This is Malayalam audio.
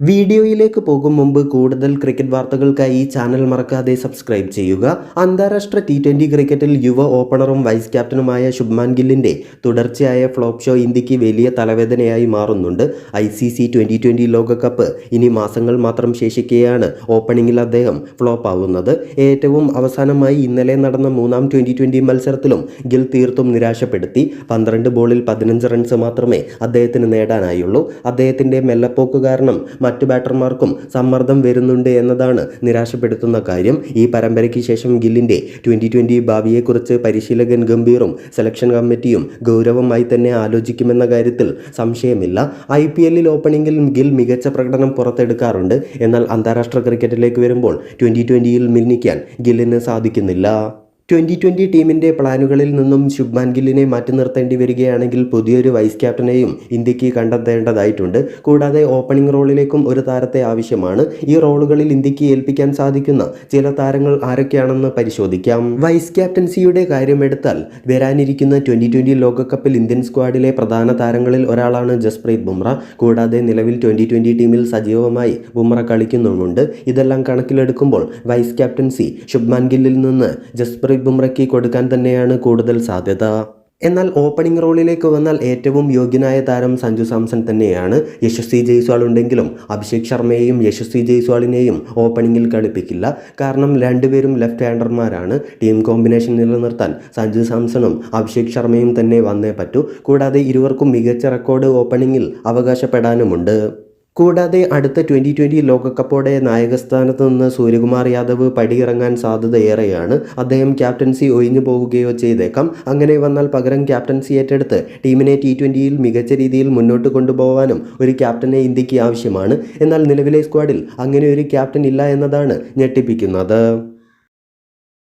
വീഡിയോയിലേക്ക് പോകും മുമ്പ് കൂടുതൽ ക്രിക്കറ്റ് വാർത്തകൾക്കായി ഈ ചാനൽ മറക്കാതെ സബ്സ്ക്രൈബ് ചെയ്യുക. അന്താരാഷ്ട്ര ടി ട്വന്റി ക്രിക്കറ്റിൽ യുവ ഓപ്പണറും വൈസ് ക്യാപ്റ്റനുമായ ശുഭ്മാൻ ഗില്ലിന്റെ തുടർച്ചയായ ഫ്ലോപ്പ് ഷോ ഇന്ത്യയ്ക്ക് വലിയ തലവേദനയായി മാറുന്നുണ്ട്. I C C twenty twenty ലോകകപ്പ് ഇനി മാസങ്ങൾ മാത്രം ശേഷിക്കെയാണ് ഓപ്പണിങ്ങിൽ അദ്ദേഹം ഫ്ലോപ്പ് ആവുന്നത്. ഏറ്റവും അവസാനമായി ഇന്നലെ നടന്ന മൂന്നാം ട്വന്റി ട്വന്റി മത്സരത്തിലും ഗിൽ തീർത്തും നിരാശപ്പെടുത്തി. പന്ത്രണ്ട് ബോളിൽ പതിനഞ്ച് റൺസ് മാത്രമേ അദ്ദേഹത്തിന് നേടാനായുള്ളൂ. അദ്ദേഹത്തിന്റെ മെല്ലപ്പോക്ക് കാരണം മറ്റു ബാറ്റർമാർക്കും സമ്മർദ്ദം വരുന്നുണ്ട് എന്നതാണ് നിരാശപ്പെടുത്തുന്ന കാര്യം. ഈ പരമ്പരയ്ക്ക് ശേഷം ഗില്ലിന്റെ ട്വന്റി ട്വന്റി ഭാവിയെക്കുറിച്ച് പരിശീലകൻ ഗംഭീറും സെലക്ഷൻ കമ്മിറ്റിയും ഗൗരവമായി തന്നെ ആലോചിക്കുമെന്ന കാര്യത്തിൽ സംശയമില്ല. ഐ പി എല്ലിൽ ഓപ്പണിംഗിൽ ഗിൽ മികച്ച പ്രകടനം പുറത്തെടുക്കാറുണ്ട്. എന്നാൽ അന്താരാഷ്ട്ര ക്രിക്കറ്റിലേക്ക് വരുമ്പോൾ ട്വന്റി ട്വന്റിയിൽ മിന്നിക്കാൻ ഗില്ലിന് സാധിക്കുന്നില്ല. ട്വന്റി ട്വന്റി ടീമിന്റെ പ്ലാനുകളിൽ നിന്നും ശുഭ്മാൻ ഗില്ലിനെ മാറ്റി നിർത്തേണ്ടി വരികയാണെങ്കിൽ പുതിയൊരു വൈസ് ക്യാപ്റ്റനെയും ഇന്ത്യയ്ക്ക് കണ്ടെത്തേണ്ടതായിട്ടുണ്ട്. കൂടാതെ ഓപ്പണിംഗ് റോളിലേക്കും ഒരു താരത്തെ ആവശ്യമാണ്. ഈ റോളുകളിൽ ഇന്ത്യയ്ക്ക് ഏൽപ്പിക്കാൻ സാധിക്കുന്ന ചില താരങ്ങൾ ആരൊക്കെയാണെന്ന് പരിശോധിക്കാം. വൈസ് ക്യാപ്റ്റൻസിയുടെ കാര്യമെടുത്താൽ വരാനിരിക്കുന്ന ട്വന്റി ട്വന്റി ലോകകപ്പിൽ ഇന്ത്യൻ സ്ക്വാഡിലെ പ്രധാന താരങ്ങളിൽ ഒരാളാണ് ജസ്പ്രീത് ബുംറ. കൂടാതെ നിലവിൽ ട്വന്റി ട്വന്റി ടീമിൽ സജീവമായി ബുംറ കളിക്കുന്നുമുണ്ട്. ഇതെല്ലാം കണക്കിലെടുക്കുമ്പോൾ വൈസ് ക്യാപ്റ്റൻസി ശുഭ്മാൻ ഗില്ലിൽ നിന്ന് ജസ്പ്രീത് ബുംറയ്ക്ക് കൊടുക്കാൻ തന്നെയാണ് കൂടുതൽ സാധ്യത. എന്നാൽ ഓപ്പണിംഗ് റോളിലേക്ക് വന്നാൽ ഏറ്റവും യോഗ്യനായ താരം സഞ്ജു സാംസൺ തന്നെയാണ്. യശസ്വി ജയ്സ്വാൾ ഉണ്ടെങ്കിലും അഭിഷേക് ശർമ്മയെയും യശസ്വി ജയ്സ്വാളിനെയും ഓപ്പണിംഗിൽ കളിപ്പിക്കില്ല. കാരണം രണ്ടുപേരും ലെഫ്റ്റ് ഹാൻഡർമാരാണ് ടീം കോമ്പിനേഷൻ നിലനിർത്താൻ സഞ്ജു സാംസണും അഭിഷേക് ശർമ്മയും തന്നെ വന്നേ പറ്റൂ. കൂടാതെ ഇരുവർക്കും മികച്ച റെക്കോർഡ് ഓപ്പണിംഗിൽ അവകാശപ്പെടാനുമുണ്ട്. കൂടാതെ അടുത്ത ട്വന്റി ട്വന്റി ലോകകപ്പോടെ നായകസ്ഥാനത്ത് നിന്ന് സൂര്യകുമാർ യാദവ് പടിയിറങ്ങാൻ സാധ്യത ഏറെയാണ് അദ്ദേഹം ക്യാപ്റ്റൻസി ഒഴിഞ്ഞു പോവുകയോ ചെയ്തേക്കാം. അങ്ങനെ വന്നാൽ പകരം ക്യാപ്റ്റൻസി ഏറ്റെടുത്ത് ടീമിനെ ടി ട്വന്റിയിൽ മികച്ച രീതിയിൽ മുന്നോട്ട് കൊണ്ടുപോകാനും ഒരു ക്യാപ്റ്റനെ ഇന്ത്യയ്ക്ക് ആവശ്യമാണ്. എന്നാൽ നിലവിലെ സ്ക്വാഡിൽ അങ്ങനെ ഒരു ക്യാപ്റ്റൻ ഇല്ല എന്നതാണ് ഞെട്ടിപ്പിക്കുന്നത്.